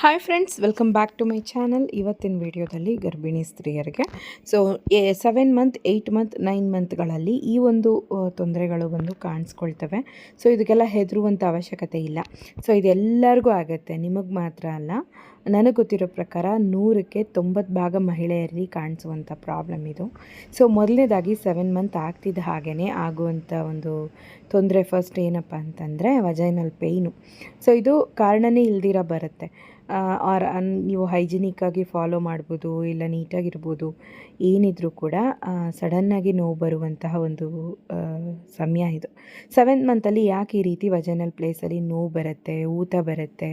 Hi friends welcome back to my channel ಇವತ್ತಿನ ವಿಡಿಯೋದಲ್ಲಿ ಗರ್ಭಿಣಿ ಸ್ತ್ರೀಯರಿಗೆ. So seven month eight month nine ಮಂತ್ಗಳಲ್ಲಿ ಈ ಒಂದು ತೊಂದರೆಗಳು ಬಂದು ಕಾಣಿಸ್ಕೊಳ್ತವೆ. ಸೊ ಇದಕ್ಕೆಲ್ಲ ಹೆದರುವಂಥ ಅವಶ್ಯಕತೆ ಇಲ್ಲ. ಸೊ ಇದೆಲ್ಲರಿಗೂ ಆಗುತ್ತೆ. ನಿಮಗೆ ಮಾತ್ರ ಅಲ್ಲ. ನನಗೆ ಗೊತ್ತಿರೋ ಪ್ರಕಾರ ನೂರಕ್ಕೆ ತೊಂಬತ್ತು ಭಾಗ ಮಹಿಳೆಯರಲ್ಲಿ ಕಾಣಿಸುವಂಥ ಪ್ರಾಬ್ಲಮ್ ಇದು. ಸೊ ಮೊದಲನೇದಾಗಿ ಸೆವೆನ್ ಮಂತ್ ಆಗ್ತಿದ್ದ ಹಾಗೆಯೇ ಆಗುವಂಥ ಒಂದು ತೊಂದರೆ ಫಸ್ಟ್ ಏನಪ್ಪ ಅಂತಂದರೆ ವಜೈನಲ್ ಪೇಯ್ನು ಸೊ ಇದು ಕಾರಣನೇ ಇಲ್ದಿರ ಬರುತ್ತೆ. ಆರ್ ಅನ್ ನೀವು ಹೈಜಿನಿಕ್ಕಾಗಿ ಫಾಲೋ ಮಾಡ್ಬೋದು ಇಲ್ಲ ನೀಟಾಗಿರ್ಬೋದು, ಏನಿದ್ರೂ ಕೂಡ ಸಡನ್ನಾಗಿ ನೋವು ಬರುವಂತಹ ಒಂದು ಸಮಯ ಇದು. ಸೆವೆಂತ್ ಮಂತಲ್ಲಿ ಯಾಕೆ ಈ ರೀತಿ ವಜನಲ್ ಪ್ಲೇಸಲ್ಲಿ ನೋವು ಬರುತ್ತೆ, ಊತ ಬರುತ್ತೆ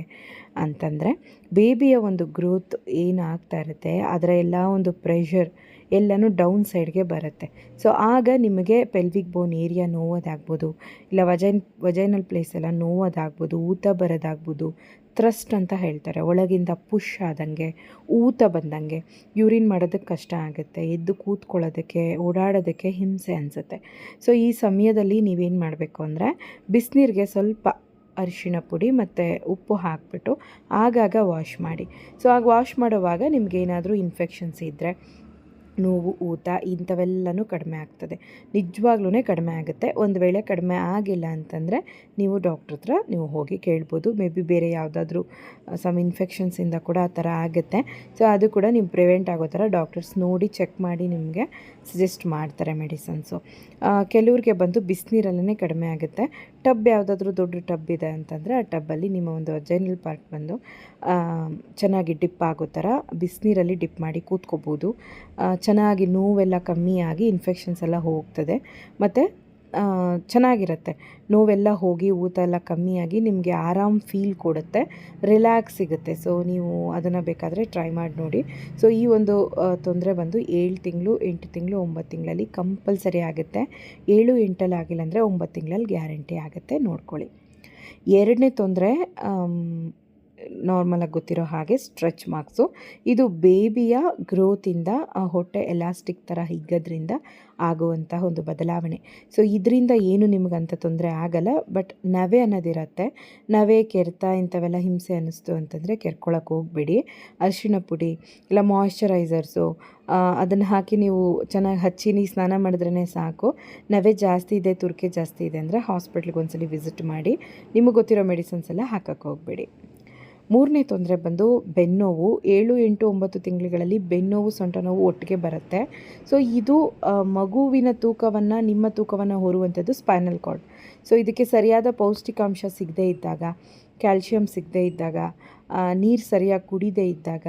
ಅಂತಂದರೆ, ಬೇಬಿಯ ಒಂದು ಗ್ರೋತ್ ಏನು ಆಗ್ತಾ ಇರುತ್ತೆ, ಅದರ ಎಲ್ಲ ಒಂದು ಪ್ರೆಷರ್ ಎಲ್ಲನೂ ಡೌನ್ ಸೈಡ್ಗೆ ಬರುತ್ತೆ. ಸೊ, ಆಗ ನಿಮಗೆ ಪೆಲ್ವಿಕ್ ಬೋನ್ ಏರಿಯಾ ನೋವೋದಾಗ್ಬೋದು, ಇಲ್ಲ ವಜೈನ್, ವಜೈನಲ್ ಪ್ಲೇಸ್ ಎಲ್ಲ ನೋವೋದಾಗ್ಬೋದು, ಊತ ಬರೋದಾಗ್ಬೋದು ಥ್ರಸ್ಟ್ ಅಂತ ಹೇಳ್ತಾರೆ. ಒಳಗಿಂದ ಪುಷ್ ಆದಂಗೆ, ಊತ ಬಂದಂಗೆ ಯೂರಿನ್ ಮಾಡೋದಕ್ಕೆ ಕಷ್ಟ ಆಗುತ್ತೆ. ಎದ್ದು ಕೂತ್ಕೊಳ್ಳೋದಕ್ಕೆ, ಓಡಾಡೋದಕ್ಕೆ ಹಿಂಸೆ ಅನಿಸುತ್ತೆ. ಸೊ ಈ ಸಮಯದಲ್ಲಿ ನೀವೇನು ಮಾಡಬೇಕು ಅಂದರೆ, ಬಿಸಿನೀರಿಗೆ ಸ್ವಲ್ಪ ಅರಿಶಿನ ಪುಡಿ ಮತ್ತು ಉಪ್ಪು ಹಾಕಿಬಿಟ್ಟು ಆಗಾಗ ವಾಶ್ ಮಾಡಿ. ಸೊ ಆಗ ವಾಶ್ ಮಾಡುವಾಗ ನಿಮಗೇನಾದರೂ ಇನ್ಫೆಕ್ಷನ್ಸ್ ಇದ್ದರೆ ನೋವು, ಊತ ಇಂಥವೆಲ್ಲನೂ ಕಡಿಮೆ ಆಗ್ತದೆ. ನಿಜವಾಗ್ಲೂ ಕಡಿಮೆ ಆಗುತ್ತೆ. ಒಂದು ವೇಳೆ ಕಡಿಮೆ ಆಗಿಲ್ಲ ಅಂತಂದರೆ ನೀವು ಡಾಕ್ಟ್ರ ಹತ್ರ ನೀವು ಹೋಗಿ ಕೇಳ್ಬೋದು. ಮೇ ಬಿ ಬೇರೆ ಯಾವುದಾದ್ರೂ ಸಮ್ ಇನ್ಫೆಕ್ಷನ್ಸಿಂದ ಕೂಡ ಆ ಥರ ಆಗುತ್ತೆ. ಸೊ ಅದು ಕೂಡ ನೀವು ಪ್ರಿವೆಂಟ್ ಆಗೋ ಥರ ಡಾಕ್ಟರ್ಸ್ ನೋಡಿ ಚೆಕ್ ಮಾಡಿ ನಿಮಗೆ ಸಜೆಸ್ಟ್ ಮಾಡ್ತಾರೆ ಮೆಡಿಸನ್ಸು ಕೆಲವ್ರಿಗೆ ಬಂದು ಬಿಸಿನೀರಲ್ಲೇ ಕಡಿಮೆ ಆಗುತ್ತೆ. ಟಬ್ ಯಾವುದಾದ್ರೂ ದೊಡ್ಡ ಟಬ್ ಇದೆ ಅಂತಂದರೆ ಆ ಟಬ್ಬಲ್ಲಿ ನಿಮ್ಮ ಒಂದು ಜೈನಲ್ ಪಾರ್ಟ್ ಬಂದು ಚೆನ್ನಾಗಿ ಡಿಪ್ ಆಗೋ ಥರ ಬಿಸಿನೀರಲ್ಲಿ ಡಿಪ್ ಮಾಡಿ ಕೂತ್ಕೋಬೋದು. ಚೆನ್ನಾಗಿ ನೋವೆಲ್ಲ ಕಮ್ಮಿಯಾಗಿ ಇನ್ಫೆಕ್ಷನ್ಸ್ ಎಲ್ಲ ಹೋಗ್ತದೆ. ಮತ್ತು ಚೆನ್ನಾಗಿರುತ್ತೆ. ನೋವೆಲ್ಲ ಹೋಗಿ ಊತ ಎಲ್ಲ ಕಮ್ಮಿಯಾಗಿ ನಿಮಗೆ ಆರಾಮ್ ಫೀಲ್ ಕೊಡುತ್ತೆ ರಿಲ್ಯಾಕ್ಸ್ ಸಿಗುತ್ತೆ. ಸೊ ನೀವು ಅದನ್ನು ಬೇಕಾದರೆ ಟ್ರೈ ಮಾಡಿ ನೋಡಿ. ಸೊ ಈ ಒಂದು ತೊಂದರೆ ಬಂದು ಏಳು ತಿಂಗಳು, ಎಂಟು ತಿಂಗಳು, ಒಂಬತ್ತು ತಿಂಗಳಲ್ಲಿ ಕಂಪಲ್ಸರಿ ಆಗುತ್ತೆ. ಏಳು, ಎಂಟಲ್ಲಿ ಆಗಿಲ್ಲ ಅಂದರೆ ಒಂಬತ್ತು ತಿಂಗಳಲ್ಲಿ ಗ್ಯಾರಂಟಿ ಆಗುತ್ತೆ. ನೋಡ್ಕೊಳ್ಳಿ. ಎರಡನೇ ತೊಂದರೆ ನಾರ್ಮಲಾಗಿ ಗೊತ್ತಿರೋ ಹಾಗೆ ಸ್ಟ್ರೆಚ್ ಮಾರ್ಕ್ಸು ಇದು ಬೇಬಿಯ ಗ್ರೋತಿಂದ ಹೊಟ್ಟೆ ಎಲಾಸ್ಟಿಕ್ ಥರ ಹಿಗ್ಗೋದ್ರಿಂದ ಆಗುವಂಥ ಒಂದು ಬದಲಾವಣೆ. ಸೊ ಇದರಿಂದ ಏನು ನಿಮಗಂತ ತೊಂದರೆ ಆಗಲ್ಲ ಬಟ್ ನವೆ ಅನ್ನೋದಿರತ್ತೆ. ನವೆ ಕೆರೆತ ಇಂಥವೆಲ್ಲ ಹಿಂಸೆ ಅನ್ನಿಸ್ತು ಅಂತಂದರೆ ಕೆರ್ಕೊಳಕ್ಕೆ ಹೋಗಬೇಡಿ. ಅರಿಶಿಣ ಪುಡಿ, ಇಲ್ಲ ಮಾಯಿಶ್ಚರೈಸರ್ಸು ಅದನ್ನು ಹಾಕಿ ನೀವು ಚೆನ್ನಾಗಿ ಹಚ್ಚಿ ನೀ ಸ್ನಾನ ಮಾಡಿದ್ರೇ ಸಾಕು. ನವೆ ಜಾಸ್ತಿ ಇದೆ, ತುರ್ಕೆ ಜಾಸ್ತಿ ಇದೆ ಅಂದರೆ ಹಾಸ್ಪಿಟ್ಲಿಗೆ ಒಂದ್ಸಲಿ ವಿಸಿಟ್ ಮಾಡಿ, ನಿಮಗೆ ಗೊತ್ತಿರೋ ಮೆಡಿಸಿನ್ಸ್ ಎಲ್ಲ ಹಾಕಕ್ಕೆ ಹೋಗಬೇಡಿ. ಮೂರನೇ ತೊಂದರೆ ಬಂದು ಬೆನ್ನೋವು, ಏಳು, ಎಂಟು, ಒಂಬತ್ತು ತಿಂಗಳುಗಳಲ್ಲಿ ಬೆನ್ನೋವು ಸೊಂಟ ನೋವು ಒಟ್ಟಿಗೆ ಬರುತ್ತೆ. ಸೊ ಇದು ಮಗುವಿನ ತೂಕವನ್ನು, ನಿಮ್ಮ ತೂಕವನ್ನು ಹೊರುವಂಥದ್ದು ಸ್ಪೈನಲ್ ಕಾರ್ಡ್ ಸೊ ಇದಕ್ಕೆ ಸರಿಯಾದ ಪೌಷ್ಟಿಕಾಂಶ ಸಿಗದೇ ಇದ್ದಾಗ, ಕ್ಯಾಲ್ಶಿಯಂ ಸಿಗದೇ ಇದ್ದಾಗ ನೀರು ಸರಿಯಾಗಿ ಕುಡಿದೇ ಇದ್ದಾಗ,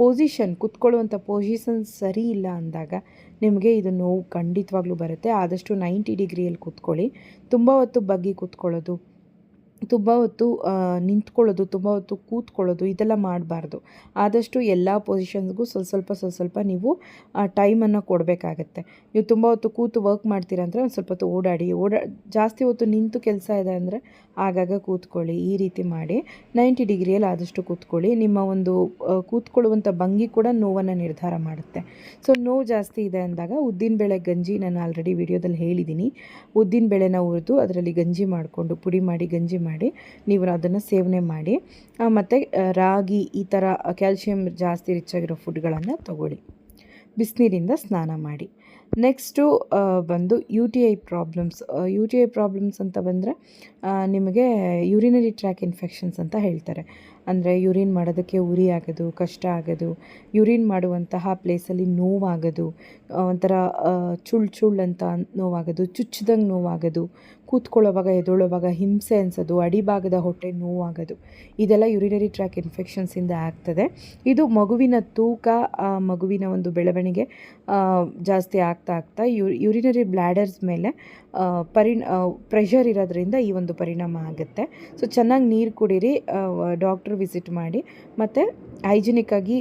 ಪೊಸಿಷನ್, ಕುತ್ಕೊಳ್ಳುವಂಥ ಪೊಸಿಷನ್ ಸರಿ ಇಲ್ಲ ಅಂದಾಗ ನಿಮಗೆ ಇದು ನೋವು ಖಂಡಿತವಾಗ್ಲೂ ಬರುತ್ತೆ. ಆದಷ್ಟು ನೈಂಟಿ ಡಿಗ್ರಿಯಲ್ಲಿ ಕೂತ್ಕೊಳ್ಳಿ. ತುಂಬ ಹೊತ್ತು ಬಗ್ಗಿ ಕೂತ್ಕೊಳ್ಳೋದು ತುಂಬ ಹೊತ್ತು ನಿಂತ್ಕೊಳ್ಳೋದು, ತುಂಬ ಹೊತ್ತು ಕೂತ್ಕೊಳ್ಳೋದು, ಇದೆಲ್ಲ ಮಾಡಬಾರ್ದು. ಆದಷ್ಟು ಎಲ್ಲ ಪೊಸಿಷನ್ಸ್ಗೂ ಸ್ವಲ್ಪ ಸ್ವಲ್ಪ ಸ್ವಲ್ಪ ಸ್ವಲ್ಪ ನೀವು ಟೈಮನ್ನು ಕೊಡಬೇಕಾಗತ್ತೆ. ನೀವು ತುಂಬ ಹೊತ್ತು ಕೂತು ವರ್ಕ್ ಮಾಡ್ತೀರಂದರೆ ಒಂದು ಸ್ವಲ್ಪ ಹೊತ್ತು ಓಡಾಡಿ, ಓಡಾ, ಜಾಸ್ತಿ ಹೊತ್ತು ನಿಂತು ಕೆಲಸ ಇದೆ ಅಂದರೆ ಆಗಾಗ ಕೂತ್ಕೊಳ್ಳಿ, ಈ ರೀತಿ ಮಾಡಿ. ನೈಂಟಿ ಡಿಗ್ರಿಯಲ್ಲಿ ಆದಷ್ಟು ಕೂತ್ಕೊಳ್ಳಿ. ನಿಮ್ಮ ಒಂದು ಕೂತ್ಕೊಳ್ಳುವಂಥ ಭಂಗಿ ಕೂಡ ನೋವನ್ನು ನಿರ್ಧಾರ ಮಾಡುತ್ತೆ. ಸೊ ನೋವು ಜಾಸ್ತಿ ಇದೆ ಅಂದಾಗ ಉದ್ದಿನಬೇಳೆ ಗಂಜಿ ನಾನು ಆಲ್ರೆಡಿ ವಿಡಿಯೋದಲ್ಲಿ ಹೇಳಿದ್ದೀನಿ. ಉದ್ದಿನಬೇಳೆನ ಹುರಿದು ಅದರಲ್ಲಿ ಗಂಜಿ ಮಾಡಿಕೊಂಡು ಪುಡಿ ಮಾಡಿ ಗಂಜಿ ಮಾಡಿ ನೀವು ಅದನ್ನು ಸೇವನೆ ಮಾಡಿ ಮತ್ತು ರಾಗಿ ಈ ಥರ ಕ್ಯಾಲ್ಶಿಯಂ ಜಾಸ್ತಿ ರಿಚ್ ಆಗಿರೋ ಫುಡ್ಗಳನ್ನು ತಗೊಳ್ಳಿ. ಬಿಸಿನೀರಿಂದ ಸ್ನಾನ ಮಾಡಿ. ನೆಕ್ಸ್ಟು ಬಂದು U T I problems U T I problems ಅಂತ ಬಂದರೆ ನಿಮಗೆ ಯೂರಿನರಿ ಟ್ರ್ಯಾಕ್ ಇನ್ಫೆಕ್ಷನ್ಸ್ ಅಂತ ಹೇಳ್ತಾರೆ. ಅಂದರೆ ಯೂರಿನ್ ಮಾಡೋದಕ್ಕೆ ಉರಿ ಆಗೋದು, ಕಷ್ಟ ಆಗೋದು ಯೂರಿನ್ ಮಾಡುವಂತಹ ಪ್ಲೇಸಲ್ಲಿ ನೋವಾಗೋದು ಒಂಥರ ಚುಳ್ ಚುಳ್ ಅಂತ ನೋವಾಗೋದು, ಚುಚ್ಚಿದಂಗೆ ನೋವಾಗೋದು, ಕೂತ್ಕೊಳ್ಳೋವಾಗ ಎದೊಳ್ಳೋವಾಗ ಹಿಂಸೆ ಅನಿಸೋದು, ಅಡಿಭಾಗದ ಹೊಟ್ಟೆ ನೋವಾಗೋದು, ಇದೆಲ್ಲ ಯುರಿನರಿ ಟ್ರ್ಯಾಕ್ ಇನ್ಫೆಕ್ಷನ್ಸಿಂದ ಆಗ್ತದೆ. ಇದು ಮಗುವಿನ ತೂಕ ಮಗುವಿನ ಒಂದು ಬೆಳವಣಿಗೆ ಆ, ಜಾಸ್ತಿ ಆಗ್ತಾ ಆಗ್ತಾ ಯು ಯುರಿನರಿ ಬ್ಲ್ಯಾಡರ್ಸ್ ಮೇಲೆ ಪರಿಣ ಪ್ರೆಷರ್ ಇರೋದ್ರಿಂದ ಈ ಒಂದು ಪರಿಣಾಮ ಆಗುತ್ತೆ. ಸೊ ಚೆನ್ನಾಗಿ ನೀರು ಕುಡೀರಿ ಡಾಕ್ಟ್ರ್ ವಿಸಿಟ್ ಮಾಡಿ ಮತ್ತು ಹೈಜಿನಿಕ್ಕಾಗಿ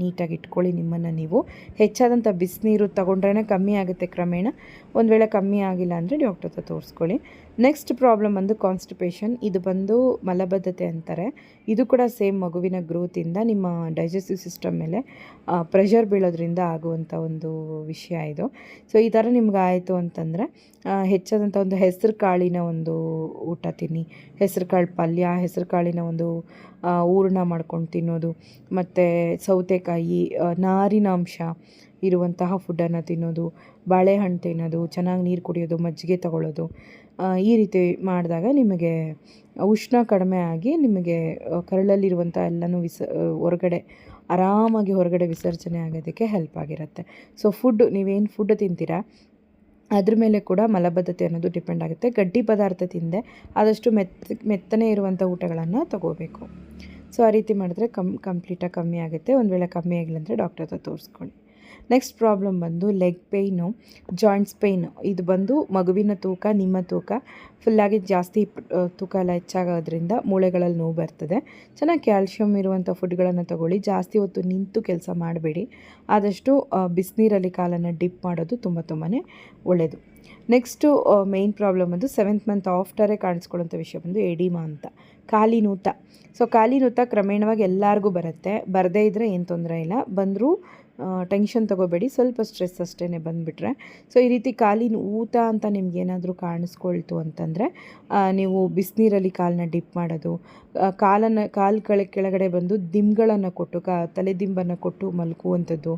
ನೀಟಾಗಿ ಇಟ್ಕೊಳ್ಳಿ ನಿಮ್ಮನ್ನು ನೀವು. ಹೆಚ್ಚಾದಂಥ ಬಿಸಿನೀರು ತಗೊಂಡ್ರೇ ಕಮ್ಮಿ ಆಗುತ್ತೆ ಕ್ರಮೇಣ. ಒಂದು ವೇಳೆ ಕಮ್ಮಿ ಆಗಿಲ್ಲ ಅಂದರೆ ಡಾಕ್ಟರ್ ಹತ್ರ ತೋರಿಸ್ಕೊಳ್ಳಿ. ನೆಕ್ಸ್ಟ್ ಪ್ರಾಬ್ಲಮ್ ಬಂದು ಕಾನ್ಸ್ಟಿಪೇಷನ್ ಇದು ಬಂದು ಮಲಬದ್ಧತೆ ಅಂತಾರೆ. ಇದು ಕೂಡ ಸೇಮ್ ಮಗುವಿನ ಗ್ರೋತಿಂದ ನಿಮ್ಮ ಡೈಜೆಸ್ಟಿವ್ ಸಿಸ್ಟಮ್ ಮೇಲೆ ಪ್ರೆಷರ್ ಬೀಳೋದ್ರಿಂದ ಆಗುವಂಥ ಒಂದು ವಿಷಯ ಇದು. ಸೊ ಈ ಥರ ನಿಮ್ಗೆ ಆಯಿತು ಅಂತಂದರೆ ಹೆಚ್ಚಾದಂಥ ಒಂದು ಹೆಸರು ಕಾಳಿನ ಒಂದು ಊಟ ತಿನ್ನಿ. ಹೆಸರು ಕಾಳು ಪಲ್ಯ ಹೆಸರು ಕಾಳಿನ ಒಂದು ಹೂರ್ಣ ಮಾಡ್ಕೊಂಡು ತಿನ್ನೋದು. ಮತ್ತು ಸೌತೆಕಾಯಿ ನಾರಿನ ನಾರಿನಾಂಶ ಇರುವಂತಹ ಫುಡ್ಡನ್ನು ತಿನ್ನೋದು, ಬಾಳೆಹಣ್ಣು ತಿನ್ನೋದು, ಚೆನ್ನಾಗಿ ನೀರು ಕುಡಿಯೋದು, ಮಜ್ಜಿಗೆ ತಗೊಳ್ಳೋದು ಈ ರೀತಿ ಮಾಡಿದಾಗ ನಿಮಗೆ ಉಷ್ಣ ಕಡಿಮೆ ಆಗಿ ನಿಮಗೆ ಕರಳಲ್ಲಿರುವಂಥ ಎಲ್ಲನೂ ವಿಸ ಹೊರಗಡೆ, ಆರಾಮಾಗಿ ಹೊರಗಡೆ ವಿಸರ್ಜನೆ ಆಗೋದಕ್ಕೆ ಹೆಲ್ಪ್ ಆಗಿರುತ್ತೆ. ಸೊ ಫುಡ್ ನೀವೇನು ಫುಡ್ ತಿಂತೀರಾ, ಅದ್ರ ಮೇಲೆ ಕೂಡ ಮಲಬದ್ಧತೆ ಅನ್ನೋದು ಡಿಪೆಂಡ್ ಆಗುತ್ತೆ. ಗಡ್ಡಿ ಪದಾರ್ಥ ತಿಂದೆ ಆದಷ್ಟು ಮೆತ್ತ, ಮೆತ್ತನೆ ಇರುವಂಥ ಊಟಗಳನ್ನು ತಗೋಬೇಕು. ಸೊ ಆ ರೀತಿ ಮಾಡಿದ್ರೆ ಕಮ್ ಕಂಪ್ಲೀಟಾಗಿ ಕಮ್ಮಿ ಆಗುತ್ತೆ. ಒಂದು ವೇಳೆ ಕಮ್ಮಿ ಆಗಿಲ್ಲ ಅಂದರೆ ಡಾಕ್ಟರ್ ಹತ್ರ ತೋರಿಸ್ಕೊಳ್ಳಿ. ನೆಕ್ಸ್ಟ್ ಪ್ರಾಬ್ಲಮ್ ಬಂದು ಲೆಗ್ ಪೇಯ್ನು ಜಾಯಿಂಟ್ಸ್ ಪೇಯ್ನು ಇದು ಬಂದು ಮಗುವಿನ ತೂಕ, ನಿಮ್ಮ ತೂಕ. ಫುಲ್ಲಾಗಿ ಜಾಸ್ತಿ ತೂಕ ಎಲ್ಲ ಹೆಚ್ಚಾಗೋದ್ರಿಂದ ಮೂಳೆಗಳಲ್ಲಿ ನೋವು ಬರ್ತದೆ. ಚೆನ್ನಾಗಿ ಕ್ಯಾಲ್ಶಿಯಂ ಇರುವಂಥ ಫುಡ್ಗಳನ್ನು ತಗೊಳ್ಳಿ. ಜಾಸ್ತಿ ಹೊತ್ತು ನಿಂತು ಕೆಲಸ ಮಾಡಬೇಡಿ. ಆದಷ್ಟು ಬಿಸಿನೀರಲ್ಲಿ ಕಾಲನ್ನು ಡಿಪ್ ಮಾಡೋದು ತುಂಬ ತುಂಬಾ ಒಳ್ಳೆಯದು ನೆಕ್ಸ್ಟು ಮೇಯ್ನ್ ಪ್ರಾಬ್ಲಮ್ ಬಂದು ಸೆವೆಂತ್ ಮಂತ್ ಆಫ್ಟರೇ ಕಾಣಿಸ್ಕೊಳ್ಳೋಂಥ ವಿಷಯ ಬಂದು ಎಡಿಮಾ ಅಂತ. ಖಾಲಿ ನೂತ ಸೊ ಖಾಲಿ ನೂತ ಕ್ರಮೇಣವಾಗಿ ಎಲ್ಲರಿಗೂ ಬರುತ್ತೆ. ಬರದೇ ಇದ್ದರೆ ಏನು ತೊಂದರೆ ಇಲ್ಲ. ಬಂದರೂ ಟೆನ್ಷನ್ ತೊಗೋಬೇಡಿ. ಸ್ವಲ್ಪ ಸ್ಟ್ರೆಸ್ ಅಷ್ಟೇ ಬಂದುಬಿಟ್ರೆ. ಸೊ ಈ ರೀತಿ ಕಾಲಿನ ಊತ ಅಂತ ನಿಮ್ಗೆ ಏನಾದರೂ ಕಾಣಿಸ್ಕೊಳ್ತು ಅಂತಂದರೆ ನೀವು ಬಿಸಿನೀರಲ್ಲಿ ಕಾಲನ್ನ ಡಿಪ್ ಮಾಡೋದು ಕಾಲನ್ನು, ಕಾಲು ಕೆಳ ಕೆಳಗಡೆ ಬಂದು ದಿಂಬ್ಗಳನ್ನು ಕೊಟ್ಟು, ಕಾ ತಲೆ ದಿಂಬನ್ನು ಕೊಟ್ಟು ಮಲ್ಕುವಂಥದ್ದು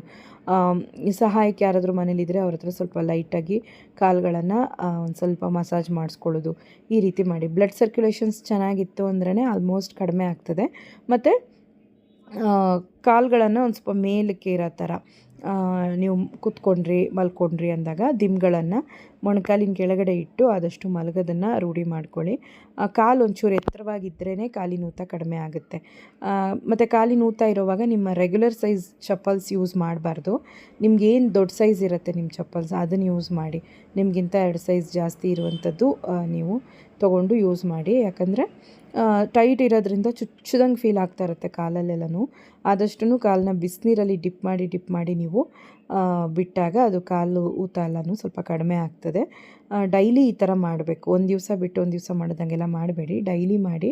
ಸಹಾಯಕ್ಕೆ ಯಾರಾದರೂ ಮನೇಲಿದ್ದರೆ ಅವ್ರ ಹತ್ರ ಸ್ವಲ್ಪ ಲೈಟಾಗಿ ಕಾಲುಗಳನ್ನು ಒಂದು ಸ್ವಲ್ಪ ಮಸಾಜ್ ಮಾಡಿಸ್ಕೊಳ್ಳೋದು. ಈ ರೀತಿ ಮಾಡಿ. ಬ್ಲಡ್ ಸರ್ಕ್ಯುಲೇಷನ್ಸ್ ಚೆನ್ನಾಗಿತ್ತು ಅಂದ್ರೇ ಆಲ್ಮೋಸ್ಟ್ ಕಡಿಮೆ ಆಗ್ತದೆ. ಮತ್ತು ಕಾಲುಗಳನ್ನು ಒಂದು ಸ್ವಲ್ಪ ಮೇಲಕ್ಕೆ ಇರೋ ಥರ ನೀವು ಕೂತ್ಕೊಂಡ್ರಿ, ಮಲ್ಕೊಂಡ್ರಿ ಅಂದಾಗ ದಿಮ್ಗಳನ್ನು ಮೊಣಕಾಲಿನ ಕೆಳಗಡೆ ಇಟ್ಟು ಆದಷ್ಟು ಮಲಗೋದನ್ನು ರೂಢಿ ಮಾಡ್ಕೊಳ್ಳಿ. ಕಾಲು ಒಂಚೂರು ಎತ್ತರವಾಗಿದ್ರೇ ಕಾಲಿನ ಊತ ಕಡಿಮೆ ಆಗುತ್ತೆ. ಮತ್ತು ಕಾಲಿನ ಊತ ಇರೋವಾಗ ನಿಮ್ಮ ರೆಗ್ಯುಲರ್ ಸೈಜ್ ಚಪ್ಪಲ್ಸ್ ಯೂಸ್ ಮಾಡಬಾರ್ದು. ನಿಮ್ಗೇನು ದೊಡ್ಡ ಸೈಜ್ ಇರುತ್ತೆ ನಿಮ್ಮ ಚಪ್ಪಲ್ಸ್, ಅದನ್ನು ಯೂಸ್ ಮಾಡಿ. ನಿಮಗಿಂತ ಎರಡು ಸೈಜ್ ಜಾಸ್ತಿ ಇರುವಂಥದ್ದು ನೀವು ತೊಗೊಂಡು ಯೂಸ್ ಮಾಡಿ. ಯಾಕಂದರೆ ಟೈಟ್ ಇರೋದ್ರಿಂದ ಚುಚ್ಚದಂಗೆ ಫೀಲ್ ಆಗ್ತಾ ಇರುತ್ತೆ ಕಾಲಲ್ಲೆಲ್ಲನೂ. ಆದಷ್ಟು ಕಾಲನ್ನ ಬಿಸಿನೀರಲ್ಲಿ ಡಿಪ್ ಮಾಡಿ ಡಿಪ್ ಮಾಡಿ ನೀವು ಬಿಟ್ಟಾಗ ಅದು ಕಾಲು ಊತ ಎಲ್ಲನೂ ಸ್ವಲ್ಪ ಕಡಿಮೆ ಆಗ್ತದೆ. ಡೈಲಿ ಈ ಥರ ಮಾಡಬೇಕು. ಒಂದು ದಿವಸ ಬಿಟ್ಟು ಒಂದು ದಿವಸ ಮಾಡಿದಂಗೆಲ್ಲ ಮಾಡಬೇಡಿ. ಡೈಲಿ ಮಾಡಿ.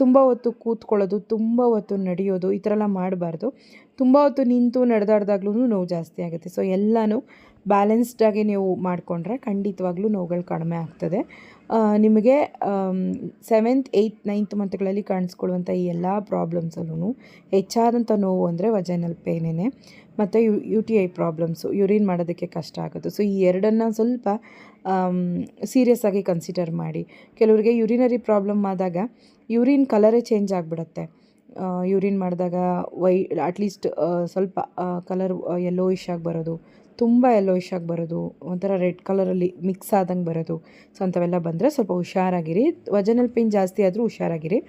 ತುಂಬ ಹೊತ್ತು ಕೂತ್ಕೊಳ್ಳೋದು, ತುಂಬ ಹೊತ್ತು ನಡೆಯೋದು, ಈ ಥರ ಎಲ್ಲ ಮಾಡಬಾರ್ದು. ತುಂಬ ಹೊತ್ತು ನಿಂತು ನಡೆದಾಡ್ದಾಗ್ಲೂ ನೋವು ಜಾಸ್ತಿ ಆಗುತ್ತೆ. ಸೊ ಎಲ್ಲನೂ ಬ್ಯಾಲೆನ್ಸ್ಡಾಗಿ ನೀವು ಮಾಡಿಕೊಂಡ್ರೆ ಖಂಡಿತವಾಗ್ಲೂ ನೋವುಗಳು ಕಡಿಮೆ ಆಗ್ತದೆ. ನಿಮಗೆ ಸೆವೆಂತ್ ಏಯ್ತ್ ನೈನ್ತ್ ಮಂತ್ಗಳಲ್ಲಿ ಕಾಣಿಸ್ಕೊಳ್ಳುವಂಥ ಈ ಎಲ್ಲ ಪ್ರಾಬ್ಲಮ್ಸಲ್ಲೂ ಹೆಚ್ಚಾದಂಥ ನೋವು ಅಂದರೆ ವಜೈನಲ್ ಪೇನೇ ಮತ್ತು U U T I problems urine ಮಾಡೋದಕ್ಕೆ ಕಷ್ಟ ಆಗೋದು. ಸೊ ಈ ಎರಡನ್ನು ಸ್ವಲ್ಪ ಸೀರಿಯಸ್ ಆಗಿ ಕನ್ಸಿಡರ್ ಮಾಡಿ. ಕೆಲವರಿಗೆ ಯೂರಿನರಿ ಪ್ರಾಬ್ಲಮ್ ಆದಾಗ ಯೂರಿನ್ ಕಲರೇ ಚೇಂಜ್ ಆಗಿಬಿಡುತ್ತೆ. ಯೂರಿನ್ ಮಾಡಿದಾಗ ವೈ ಅಟ್ಲೀಸ್ಟ್ ಸ್ವಲ್ಪ ಕಲರ್ ಯೆಲ್ಲೋಯಿಶ್ ಆಗಿ ಬರೋದು. ತುಂಬ ಯೆಲ್ಲೋಯಿಶ್ ಆಗಿ ಬರೋದು, ಒಂಥರ ರೆಡ್ ಕಲರಲ್ಲಿ ಮಿಕ್ಸ್ ಆದಂಗೆ ಬರೋದು. ಸೊ ಅಂಥವೆಲ್ಲ ಬಂದರೆ ಸ್ವಲ್ಪ ಹುಷಾರಾಗಿರಿ. ವಜನಲ್ ಪೇನ್ ಜಾಸ್ತಿ ಆದರೂ ಹುಷಾರಾಗಿರಿ.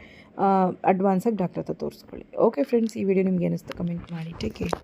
ಅಡ್ವಾನ್ಸಾಗಿ ಡಾಕ್ಟರ್ ಹತ್ರ ತೋರಿಸ್ಕೊಳ್ಳಿ. ಓಕೆ ಫ್ರೆಂಡ್ಸ್ ಈ ವಿಡಿಯೋ ನಿಮ್ಗೆ ಏನಿಸ್ತು ಕಮೆಂಟ್ ಮಾಡಿ. Take care